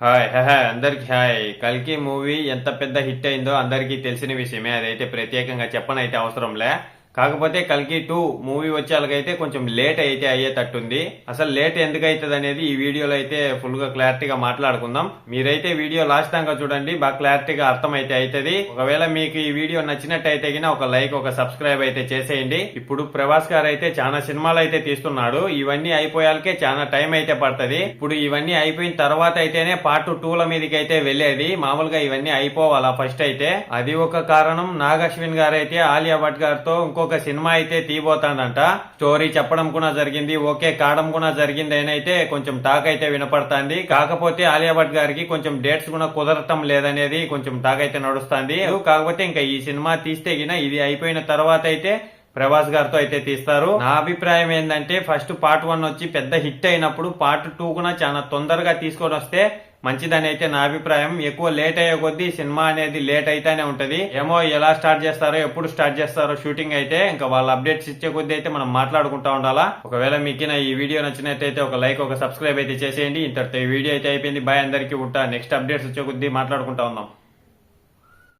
Hi hi అందరికి hi. కల్కి movie ఎంత పెద్ద హిట్ అయిందో అందరికీ తెలిసిన విషయమే. అదైతే ప్రత్యేకంగా చెప్పనైతే అవసరంలే. కాకపోతే కల్కి టూ మూవీ వచ్చేలాగైతే కొంచెం లేట్ అయితే అయ్యేటట్టుంది. అసలు లేట్ ఎందుకు అవుతుంది అనేది ఈ వీడియోలో అయితే ఫుల్గా క్లారిటీగా మాట్లాడుకుందాం. మీరైతే వీడియో లాస్ట్ దాకా చూడండి బాగా క్లారిటీగా అర్థమైతే అవుతుంది ఒకవేళ మీకు ఈ వీడియో నచ్చినట్టయితే గిన ఒక లైక్ ఒక సబ్స్క్రైబ్ అయితే చేసేయండి. ఇప్పుడు ప్రభాస్ గారు అయితే చాలా సినిమాలు అయితే తీస్తున్నాడు. ఇవన్నీ అయిపోయాలకే చాలా టైం అయితే పడుతుంది. ఇప్పుడు ఇవన్నీ అయిపోయిన తర్వాత అయితేనే పార్ట్ టూల మీదకి అయితే వెళ్ళేది. మామూలుగా ఇవన్నీ అయిపోవాలా ఫస్ట్ అయితే. అది ఒక కారణం. నాగశ్విన్ గారు అయితే ఆలియా భట్ గారితో ఒక సినిమా అయితే తీయబోతాడంట స్టోరీ చెప్పడం కూడా జరిగింది. ఓకే కాడం కూడా జరిగింది. అయితే కొంచెం టాక్ అయితే వినపడుతుంది. కాకపోతే ఆలియా భట్ గారికి కొంచెం డేట్స్ కూడా కుదరటం లేదనేది కొంచెం టాక్ అయితే నడుస్తుంది. కాకపోతే ఇంకా ఈ సినిమా తీస్తే గిన ఇది అయిపోయిన తర్వాత అయితే ప్రభాస్ గారితో అయితే తీస్తారు. నా అభిప్రాయం ఏంటంటే ఫస్ట్ పార్ట్ వన్ వచ్చి పెద్ద హిట్ అయినప్పుడు పార్ట్ టూ కూడా చాలా తొందరగా తీసుకొని వస్తే మంచిదని అయితే నా అభిప్రాయం. ఎక్కువ లేట్ అయ్యే కొద్దీ సినిమా అనేది లేట్ అయితేనే ఉంటది. ఏమో ఎలా స్టార్ట్ చేస్తారో ఎప్పుడు స్టార్ట్ చేస్తారో షూటింగ్ అయితే ఇంకా వాళ్ళ అప్డేట్స్ ఇచ్చే కొద్దీ అయితే మనం మాట్లాడుకుంటా ఉండాలా. ఒకవేళ మీకు ఈ వీడియో నచ్చినట్టయితే ఒక లైక్ ఒక సబ్స్క్రైబ్ అయితే చేసేయండి. ఇంతటితో ఈ వీడియో అయితే అయిపోయింది. బాయ్ అందరికీ ఉంటా. నెక్స్ట్ అప్డేట్స్ వచ్చే కొద్దీ మాట్లాడుకుంటా ఉందాం.